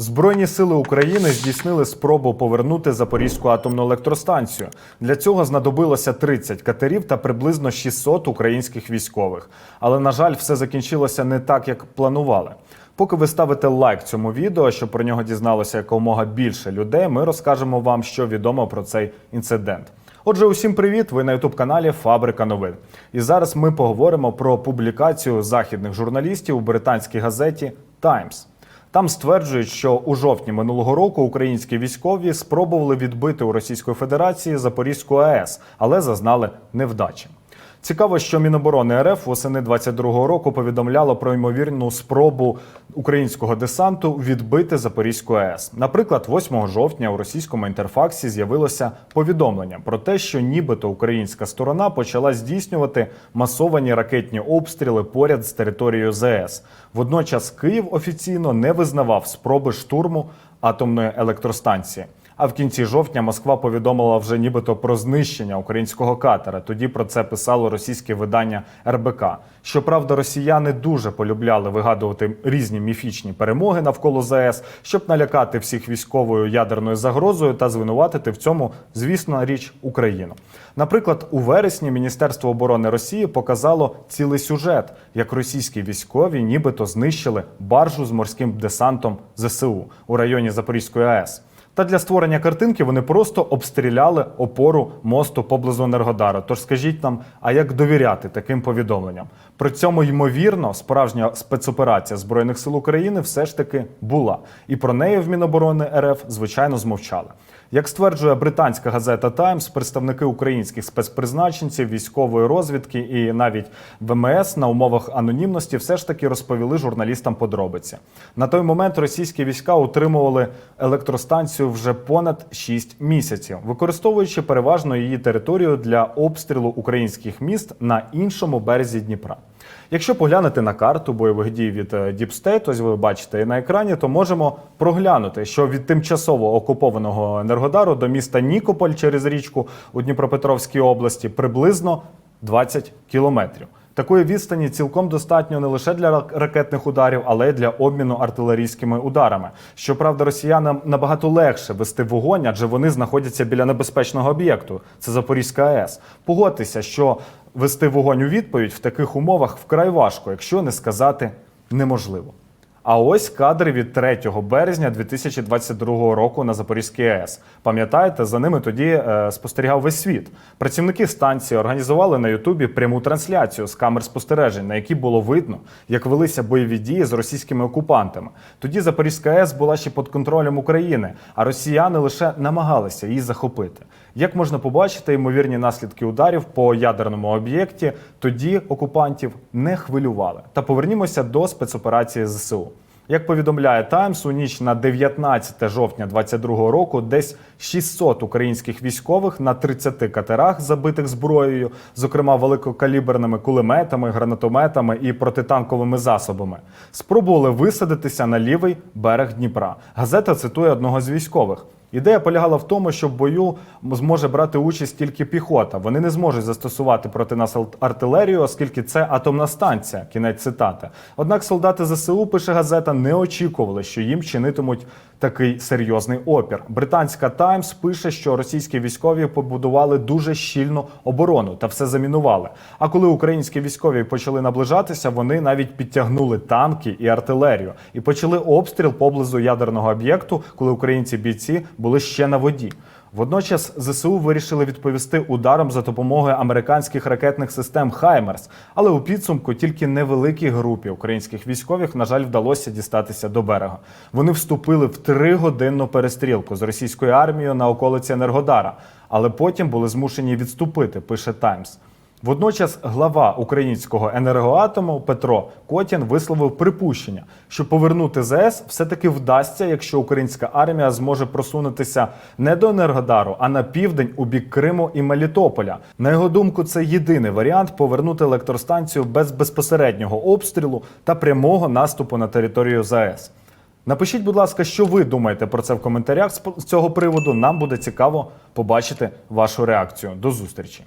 Збройні сили України здійснили спробу повернути Запорізьку атомну електростанцію. Для цього знадобилося 30 катерів та приблизно 600 українських військових. Але на жаль, все закінчилося не так, як планували. Поки ви ставите лайк цьому відео, щоб про нього дізналося якомога більше людей, ми розкажемо вам, що відомо про цей інцидент. Отже, усім привіт! Ви на ютуб каналі Фабрика новин. І зараз ми поговоримо про публікацію західних журналістів у британській газеті Times. Там стверджують, що у жовтні минулого року українські військові спробували відбити у Російської Федерації Запорізьку АЕС, але зазнали невдачі. Цікаво, що Міноборони РФ восени 22-го року повідомляло про ймовірну спробу українського десанту відбити Запорізьку АЕС. Наприклад, 8 жовтня у російському інтерфаксі з'явилося повідомлення про те, що нібито українська сторона почала здійснювати масовані ракетні обстріли поряд з територією ЗАЕС. Водночас Київ офіційно не визнавав спроби штурму атомної електростанції. А в кінці жовтня Москва повідомила вже нібито про знищення українського катера. Тоді про це писало російське видання РБК. Щоправда, росіяни дуже полюбляли вигадувати різні міфічні перемоги навколо ЗАЕС, щоб налякати всіх військовою ядерною загрозою та звинуватити в цьому, звісно, річ Україну. Наприклад, у вересні Міністерство оборони Росії показало цілий сюжет, як російські військові нібито знищили баржу з морським десантом ЗСУ у районі Запорізької АЕС. Та для створення картинки вони просто обстріляли опору мосту поблизу Енергодара. Тож скажіть нам, а як довіряти таким повідомленням? При цьому, ймовірно, справжня спецоперація Збройних сил України все ж таки була. І про неї в Міноборони РФ, звичайно, змовчали. Як стверджує британська газета Таймс, представники українських спецпризначенців, військової розвідки і навіть ВМС на умовах анонімності все ж таки розповіли журналістам подробиці. На той момент російські війська утримували електростанцію вже понад 6 місяців, використовуючи переважно її територію для обстрілу українських міст на іншому березі Дніпра. Якщо поглянути на карту бойових дій від State, ось ви бачите на екрані, то можемо проглянути, що від тимчасово окупованого Енергодару до міста Нікополь через річку у Дніпропетровській області приблизно 20 кілометрів. Такої відстані цілком достатньо не лише для рак- ракетних ударів, але й для обміну артилерійськими ударами. Щоправда, росіянам набагато легше вести вогонь, адже вони знаходяться біля небезпечного об'єкту. Це Запорізька АЕС. Погодьтеся, що вести вогонь у відповідь в таких умовах вкрай важко, якщо не сказати неможливо. А ось кадри від 3 березня 2022 року на Запорізькій АЕС. Пам'ятаєте, за ними тоді е, спостерігав весь світ. Працівники станції організували на Ютубі пряму трансляцію з камер спостережень, на якій було видно, як велися бойові дії з російськими окупантами. Тоді Запорізька АЕС була ще під контролем України, а росіяни лише намагалися її захопити. Як можна побачити, ймовірні наслідки ударів по ядерному об'єкті тоді окупантів не хвилювали. Та повернімося до спецоперації ЗСУ. Як повідомляє Таймс, у ніч на 19 жовтня 2022 року десь 600 українських військових на 30 катерах, забитих зброєю, зокрема великокаліберними кулеметами, гранатометами і протитанковими засобами, спробували висадитися на лівий берег Дніпра. Газета цитує одного з військових. Ідея полягала в тому, що в бою зможе брати участь тільки піхота. Вони не зможуть застосувати проти нас артилерію, оскільки це атомна станція. Кінець цитати. Однак солдати ЗСУ, пише газета, не очікували, що їм чинитимуть такий серйозний опір. Британська Таймс пише, що російські військові побудували дуже щільну оборону та все замінували. А коли українські військові почали наближатися, вони навіть підтягнули танки і артилерію і почали обстріл поблизу ядерного об'єкту, коли українці бійці були ще на воді. Водночас ЗСУ вирішили відповісти ударом за допомогою американських ракетних систем Хаймерс, але у підсумку тільки невеликій групі українських військових, на жаль, вдалося дістатися до берега. Вони вступили в тригодинну перестрілку з російською армією на околиці Енергодара, але потім були змушені відступити. Пише Таймс. Водночас глава українського енергоатому Петро Котін висловив припущення, що повернути ЗС все-таки вдасться, якщо українська армія зможе просунутися не до Енергодару, а на південь у бік Криму і Мелітополя. На його думку, це єдиний варіант повернути електростанцію без безпосереднього обстрілу та прямого наступу на територію ЗАЕС. Напишіть, будь ласка, що ви думаєте про це в коментарях з цього приводу. Нам буде цікаво побачити вашу реакцію. До зустрічі.